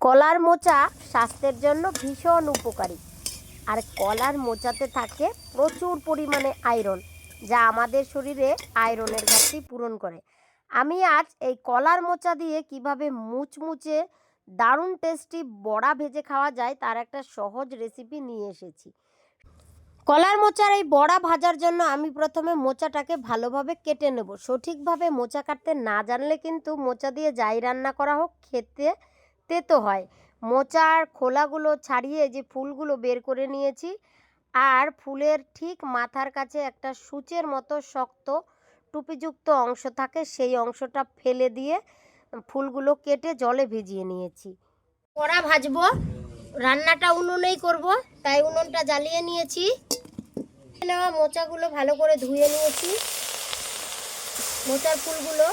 কলার মোচা স্বাস্থ্যের জন্য ভীষণ উপকারী। আর কলার মোচাতে থাকে প্রচুর পরিমাণে আয়রন যা আমাদের শরীরে আয়রনের ঘাটতি পূরণ করে। আমি আজ এই কলার মোচা দিয়ে কীভাবে মুচমুচে দারুণ টেস্টি বড়া ভেজে খাওয়া যায় তার একটা সহজ রেসিপি নিয়ে এসেছি। কলার মোচার এই বড়া ভাজার জন্য আমি প্রথমে মোচাটাকে ভালোভাবে কেটে নেব। সঠিকভাবে মোচা কাটতে না জানলে কিন্তু মোচা দিয়ে যাই রান্না করা হোক, খেতে তেতো হয়। মোচার খোলাগুলো ছাড়িয়ে যে ফুলগুলো বের করে নিয়েছি, আর ফুলের ঠিক মাথার কাছে একটা সূচের মতো শক্ত টুপিযুক্ত অংশ থাকে, সেই অংশটা ফেলে দিয়ে ফুলগুলো কেটে জলে ভিজিয়ে নিয়েছি। কড়া ভাজবো, রান্নাটা উনুনেই করব, তাই উনুনটা জ্বালিয়ে নিয়েছি। নেওয়া মোচাগুলো ভালো করে ধুয়ে নিয়েছি। মোচার ফুলগুলো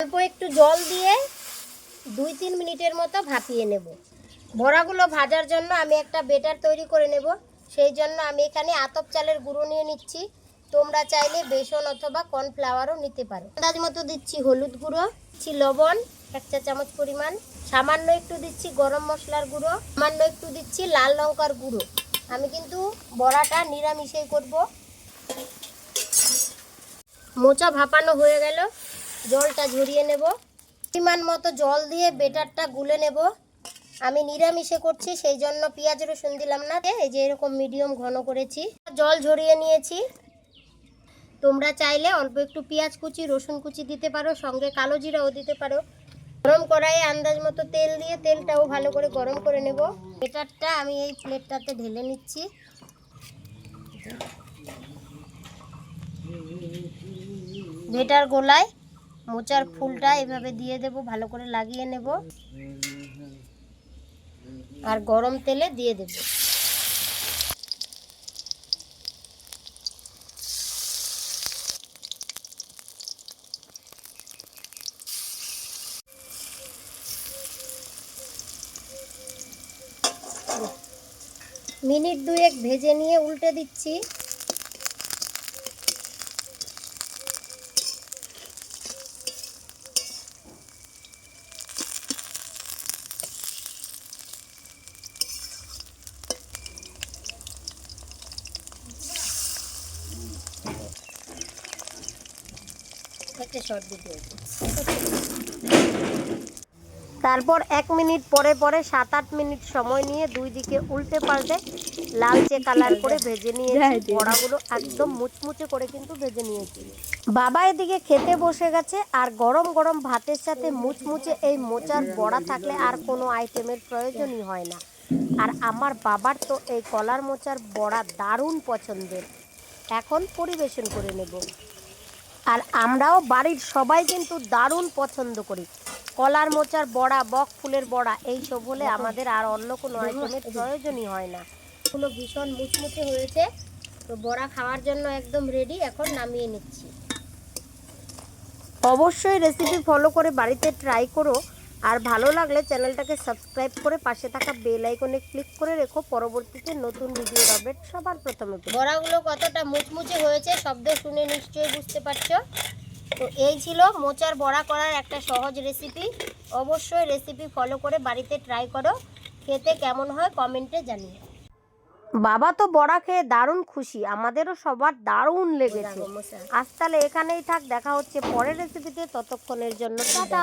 অল্প একটু জল দিয়ে দুই তিন মিনিটের মতো ভাপিয়ে নেব। বড়াগুলো ভাজার জন্য আমি একটা বেটার তৈরি করে নেব। সেই জন্য আমি এখানে আতপ চালের গুঁড়ো নিয়ে নিচ্ছি। তোমরা চাইলে বেসন অথবা কর্নফ্লাওয়ারও নিতে পারো। আন্দাজ মতো দিচ্ছি হলুদ গুঁড়ো, দিচ্ছি লবণ, এক চা চামচ পরিমাণ। সামান্য একটু দিচ্ছি গরম মশলার গুঁড়ো, সামান্য একটু দিচ্ছি লাল লঙ্কার গুঁড়ো। আমি কিন্তু বড়াটা নিরামিষেই করব। মোচা ভাপানো হয়ে গেল। জলটা ঝরিয়ে নেব। পরিমাণ মতো জল দিয়ে বেটারটা গুলে নেব। আমি নিরামিষে করছি, সেই জন্য পেঁয়াজ রসুন দিলাম না। এই যে এরকম মিডিয়াম ঘন করেছি। জল ঝরিয়ে নিয়েছি। তোমরা চাইলে অল্প একটু পেঁয়াজ কুচি, রসুন কুচি দিতে পারো, সঙ্গে কালো জিরাও দিতে পারো। গরম কড়াইয়ে আন্দাজ মতো তেল দিয়ে তেলটাও ভালো করে গরম করে নেব। বেটারটা আমি এই প্লেটটাতে ঢেলে নিচ্ছি। বেটার গোলায় মোচার ফুলটা এভাবে দিয়ে দেব, ভালো করে লাগিয়ে নেব। আর গরম তেলে দিয়ে দেব। মিনিট দুয়েক ভেজে নিয়ে উল্টে দিচ্ছি। একটা শর্ট ভিডিও তারপর এক মিনিট পরে পরে সাত আট মিনিট সময় নিয়ে দুই দিকে উল্টে পাল্টে লালচে কালার করে ভেজে নিয়েছি। বড়াগুলো একদম মুচমুচে করে কিন্তু ভেজে নিয়েছি। বাবা এদিকে খেতে বসে গেছে আর গরম গরম ভাতের সাথে মুচমুচে এই মোচার বড়া থাকলে আর কোনো আইটেমের প্রয়োজনই হয় না। আর আমার বাবার তো এই কলার মোচার বড়া দারুণ পছন্দের। এখন পরিবেশন করে নেব। আর আমরাও বাড়ির সবাই কিন্তু দারুণ পছন্দ করি। কলার মোচার বড়া বক ফুলের বড়া এইসব হলে আমাদের আর অন্য কোনো আইটেমের প্রয়োজনই হয় না। ফুলো ভীষণ মুচমুচে হয়েছে। তো বড়া খাওয়ার জন্য একদম রেডি এখন নামিয়ে নিচ্ছি। অবশ্যই রেসিপি ফলো করে বাড়িতে ট্রাই করো। আর ভালো লাগলে চ্যানেলটাকে সাবস্ক্রাইব করে পাশে থাকা বেল আইকনে ক্লিক করে রেখো। পরবর্তীতে নতুন ভিডিওর আপডেট সবার প্রথমে। বড়াগুলো কতটা মুচমুচে হয়েছে শব্দ শুনে নিশ্চয়ই বুঝতে পারছ? তো এই ছিল মোচার বড়া করার একটা সহজ রেসিপি অবশ্যই রেসিপি ফলো করে বাড়িতে ট্রাই করো। খেতে কেমন হয় কমেন্টে জানিও। বাবা তো বড়া খেয়ে দারুণ খুশি আমাদেরও সবার দারুণ লেগেছে। আজ তাহলে এখানেই থাক দেখা হচ্ছে পরের রেসিপিতে ততক্ষণের জন্য টাটা।